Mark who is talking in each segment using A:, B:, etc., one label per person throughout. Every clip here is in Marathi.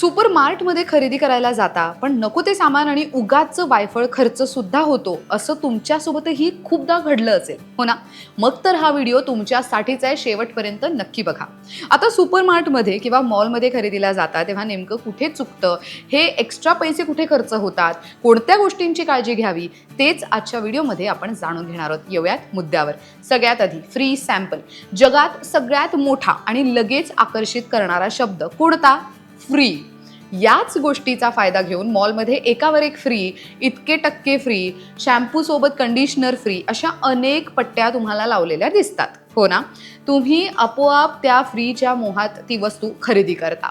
A: सुपर मार्टमध्ये खरेदी करायला जाता पण नको ते सामान आणि उगाच वायफळ खर्च सुद्धा होतो असं तुमच्यासोबतही खूपदा घडलं असेल. हो ना? मग तर हा व्हिडिओ तुमच्यासाठीच आहे शेवटपर्यंत नक्की बघा. आता सुपर मार्टमध्ये किंवा मॉलमध्ये खरेदीला जाता तेव्हा नेमकं कुठे चुकतं हे एक्स्ट्रा पैसे कुठे खर्च होतात कोणत्या गोष्टींची काळजी घ्यावी तेच आजच्या व्हिडिओमध्ये आपण जाणून घेणार आहोत. येऊयात मुद्द्यावर. सगळ्यात आधी फ्री सॅम्पल जगात सगळ्यात मोठा आणि लगेच आकर्षित करणारा शब्द कोणता? फ्री याच गोष्टीचा फायदा घेऊन मॉलमध्ये एकावर एक फ्री इतके टक्के फ्री शॅम्पूसोबत कंडिशनर फ्री अशा अनेक पट्ट्या तुम्हाला लावलेल्या दिसतात. हो ना? तुम्ही आपोआप त्या फ्रीच्या मोहात ती वस्तू खरेदी करता.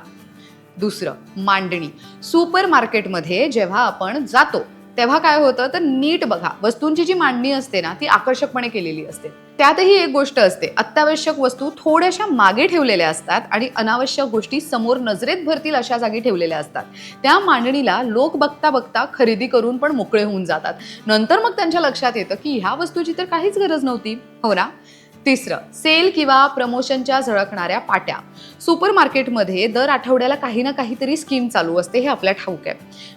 A: दुसरं मांडणी. सुपर मार्केटमध्ये जेव्हा आपण जातो तेव्हा काय होतं तर नीट बघा. वस्तूंची जी मांडणी असते ना ती आकर्षकपणे केलेली असते. त्यातही एक गोष्ट असते. अत्यावश्यक वस्तू थोड्याशा मागे ठेवलेल्या असतात आणि अनावश्यक गोष्टी समोर नजरेत भरतील अशा जागी ठेवलेल्या असतात. त्या मांडणीला लोक बघता बघता खरेदी करून पण मोकळे होऊन जातात. नंतर मग त्यांच्या लक्षात येतं की ह्या वस्तूची तर काहीच गरज नव्हती. हो ना? तिसरं सेल किंवा प्रमोशनच्या झळकणाऱ्या पाट्या. सुपर मार्केटमध्ये दर आठवड्याला काही ना काहीतरी स्कीम चालू असते हे आपल्या ठाऊक आहे.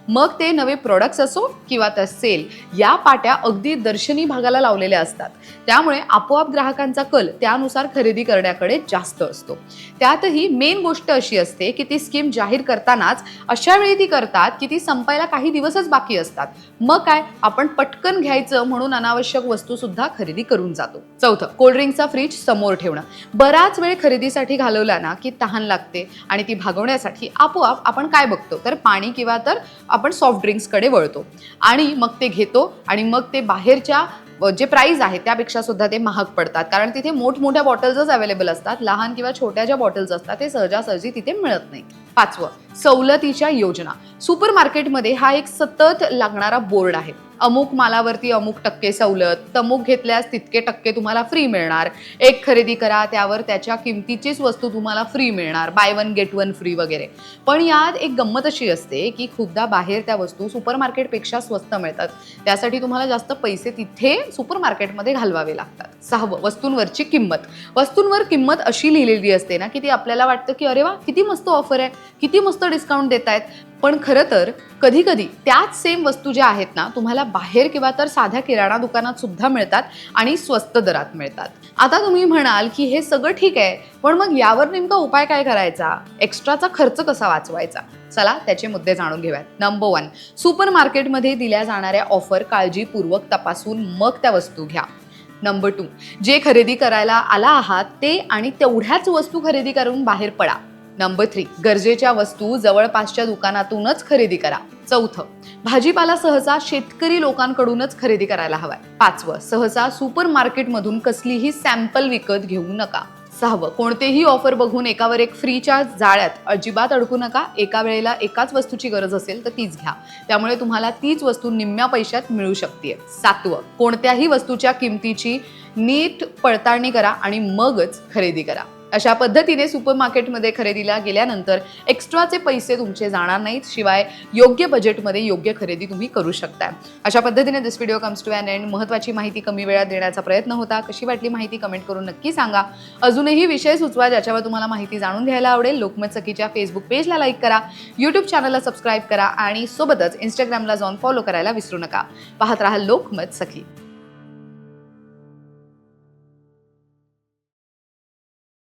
A: मग ते नवे प्रोडक्ट्स असो किंवा त्या सेल या पाट्या अगदी दर्शनी भागाला लावलेल्या असतात. त्यामुळे आपोआप ग्राहकांचा कल त्यानुसार खरेदी करण्याकडे जास्त असतो. त्यातही मेन गोष्ट अशी असते की ती स्कीम जाहीर करतानाच अशा वेळी ती करतात की ती संपायला काही दिवसच बाकी असतात. मग काय? आपण पटकन घ्यायचं म्हणून अनावश्यक वस्तू सुद्धा खरेदी करून जातो. चौथं कोल्ड्रिंकचा फ्रीज समोर ठेवणं. बराच वेळ खरेदीसाठी घालवला ना की तहान लागते आणि ती भागवण्यासाठी आपोआप आपण काय बघतो? तर पाणी किंवा तर आपण सॉफ्ट ड्रिंक्सकडे वळतो. आणि मग ते घेतो आणि मग ते बाहेरच्या जे प्राईज आहे त्यापेक्षा सुद्धा ते महाग पडतात. कारण तिथे मोठमोठ्या बॉटल्सच अवेलेबल असतात. लहान किंवा छोट्या ज्या बॉटल्स असतात ते सहजासहजी तिथे मिळत नाही पाचवं सवलतीच्या योजना. सुपर मार्केटमध्ये हा एक सतत लागणारा बोर्ड आहे. अमुक मालावरती अमुक टक्के सवलत तमुक घेतल्यास तितके टक्के तुम्हाला फ्री मिळणार. एक खरेदी करा त्यावर त्याच्या किमतीचीच वस्तू तुम्हाला फ्री मिळणार buy one get one free वगैरे. पण यात एक गंमत अशी असते की खूपदा बाहेर त्या वस्तू सुपर मार्केटपेक्षा स्वस्त मिळतात. त्यासाठी तुम्हाला जास्त पैसे तिथे सुपर मार्केटमध्ये घालवावे लागतात. सहावं वस्तूंवरची किंमत. वस्तूंवर किंमत अशी लिहिलेली असते ना की ती आपल्याला वाटतं की अरे वा किती मस्त ऑफर आहे. किती मस्त डिस्काउंट देत आहेत पण खरं तर कधी कधी त्याच सेम वस्तू ज्या आहेत ना तुम्हाला बाहेर किंवा तर साध्या किराणा दुकानात सुद्धा मिळतात आणि स्वस्त दरात मिळतात. आता तुम्ही म्हणाल की हे सगळं ठीक आहे पण मग यावर नेमका उपाय काय करायचा? एक्स्ट्राचा खर्च कसा वाचवायचा? चला त्याचे मुद्दे जाणून घेऊयात. नंबर वन सुपर मार्केटमध्ये दिल्या जाणाऱ्या ऑफर काळजीपूर्वक तपासून मग त्या वस्तू घ्या. नंबर टू जे खरेदी करायला आला आहात ते आणि तेवढ्याच वस्तू खरेदी करून बाहेर पडा. नंबर थ्री गरजेच्या वस्तू जवळपासच्या दुकानातूनच खरेदी करा. चौथं भाजीपाला सहसा शेतकरी लोकांकडूनच खरेदी करायला हवाय. पाचवं सहसा सुपर मार्केटमधून कसलीही सॅम्पल विकत घेऊ नका. सहावं कोणतेही ऑफर बघून एकावर एक फ्रीच्या जाळ्यात अजिबात अडकू नका. एका वेळेला एकाच वस्तूची गरज असेल तर तीच घ्या. त्यामुळे तुम्हाला तीच वस्तू निम्म्या पैशात मिळू शकते सातवं कोणत्याही वस्तूच्या किमतीची नीट पडताळणी करा आणि मगच खरेदी करा. अशा पद्धतीने सुपर मार्केटमध्ये खरेदीला गेल्यानंतर एक्स्ट्राचे पैसे तुमचे जाणार नाहीत. शिवाय योग्य बजेटमध्ये योग्य खरेदी तुम्ही करू शकता. अशा पद्धतीने this video comes to an end महत्त्वाची माहिती कमी वेळात देण्याचा प्रयत्न होता. कशी वाटली माहिती कमेंट करून नक्की सांगा. अजूनही विषय सुचवा ज्याच्यावर तुम्हाला माहिती जाणून घ्यायला आवडेल लोकमत सखीच्या फेसबुक पेजला लाईक करा यूट्यूब चॅनलला सबस्क्राईब करा आणि सोबतच इंस्टाग्रामला जाऊन फॉलो करायला विसरू नका. पाहत राहा लोकमत सखी.